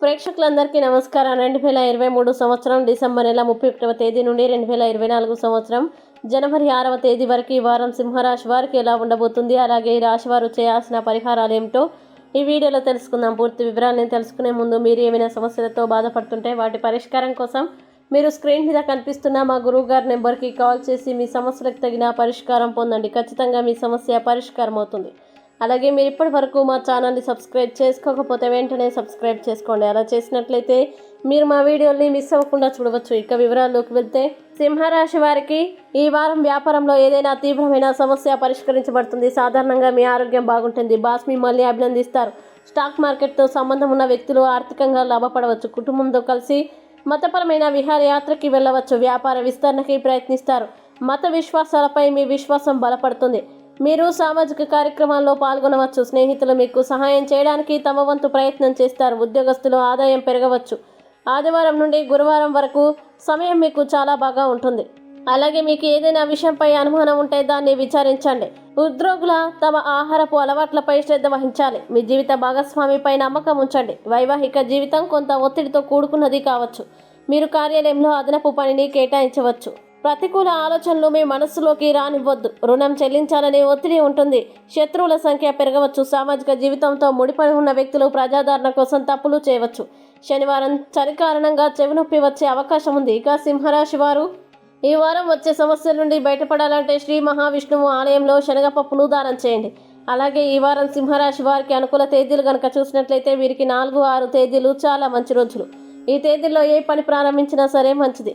ప్రేక్షకులందరికీ నమస్కారం. రెండు వేల ఇరవై మూడు సంవత్సరం డిసెంబర్ నెల ముప్పై ఒకటవ తేదీ నుండి రెండు వేల ఇరవై నాలుగు సంవత్సరం జనవరి ఆరవ తేదీ వరకు ఈ వారం సింహరాశి వారికి ఎలా ఉండబోతుంది అలాగే ఈ రాశి వారు చేయాల్సిన పరిహారాలు ఏమిటో ఈ వీడియోలో తెలుసుకుందాం. పూర్తి వివరాలను తెలుసుకునే ముందు మీరు ఏమైనా సమస్యలతో బాధపడుతుంటే వాటి పరిష్కారం కోసం మీరు స్క్రీన్ మీద కనిపిస్తున్న మా గురువు గారి నెంబర్కి కాల్ చేసి మీ సమస్యలకు తగిన పరిష్కారం పొందండి. ఖచ్చితంగా మీ సమస్య పరిష్కారం అవుతుంది అలాగే మీరు ఇప్పటి వరకు మా ఛానల్ని సబ్స్క్రైబ్ చేసుకోకపోతే వెంటనే సబ్స్క్రైబ్ చేసుకోండి. అలా చేసినట్లయితే మీరు మా వీడియోని మిస్ అవ్వకుండా చూడవచ్చు. ఇక వివరాల్లోకి వెళ్తే సింహరాశి వారికి ఈ వారం వ్యాపారంలో ఏదైనా తీవ్రమైన సమస్య పరిష్కరించబడుతుంది. సాధారణంగా మీ ఆరోగ్యం బాగుంటుంది. బాస్ మిమ్మల్ని అభినందిస్తారు. స్టాక్ మార్కెట్తో సంబంధం ఉన్న వ్యక్తులు ఆర్థికంగా లాభపడవచ్చు. కుటుంబంతో కలిసి మతపరమైన విహారయాత్రకి వెళ్ళవచ్చు. వ్యాపార విస్తరణకి ప్రయత్నిస్తారు. మత విశ్వాసాలపై మీ విశ్వాసం బలపడుతుంది. మీరు సామాజిక కార్యక్రమాల్లో పాల్గొనవచ్చు. స్నేహితులు మీకు సహాయం చేయడానికి తమ వంతు ప్రయత్నం చేస్తారు. ఉద్యోగస్తులు ఆదాయం పెరగవచ్చు. ఆదివారం నుండి గురువారం వరకు సమయం మీకు చాలా బాగా ఉంటుంది. అలాగే మీకు ఏదైనా విషయంపై అనుమానం ఉంటే దాన్ని విచారించండి. ఉద్యోగుల తమ ఆహారపు అలవాట్లపై శ్రద్ధ వహించాలి. మీ జీవిత భాగస్వామిపై నమ్మకం ఉంచండి. వైవాహిక జీవితం కొంత ఒత్తిడితో కూడుకున్నది కావచ్చు. మీరు కార్యాలయంలో అదనపు పనిని కేటాయించవచ్చు. ప్రతికూల ఆలోచనలు మీ మనస్సులోకి రానివ్వద్దు. రుణం చెల్లించాలనే ఒత్తిడి ఉంటుంది. శత్రువుల సంఖ్య పెరగవచ్చు. సామాజిక జీవితంతో ముడిపడి ఉన్న వ్యక్తులు ప్రజాదరణ కోసం తప్పులు చేయవచ్చు. శనివారం చలి కారణంగా చెవి నొప్పి వచ్చే అవకాశం ఉంది. ఇక సింహరాశి వారు ఈ వారం వచ్చే సమస్యల నుండి బయటపడాలంటే శ్రీ మహావిష్ణువు ఆలయంలో శనగపప్పులు దానం చేయండి. అలాగే ఈ వారం సింహరాశి వారికి అనుకూల తేదీలు కనుక చూసినట్లయితే వీరికి నాలుగు ఆరు తేదీలు చాలా మంచి రోజులు. ఈ తేదీల్లో ఏ పని ప్రారంభించినా సరే మంచిది.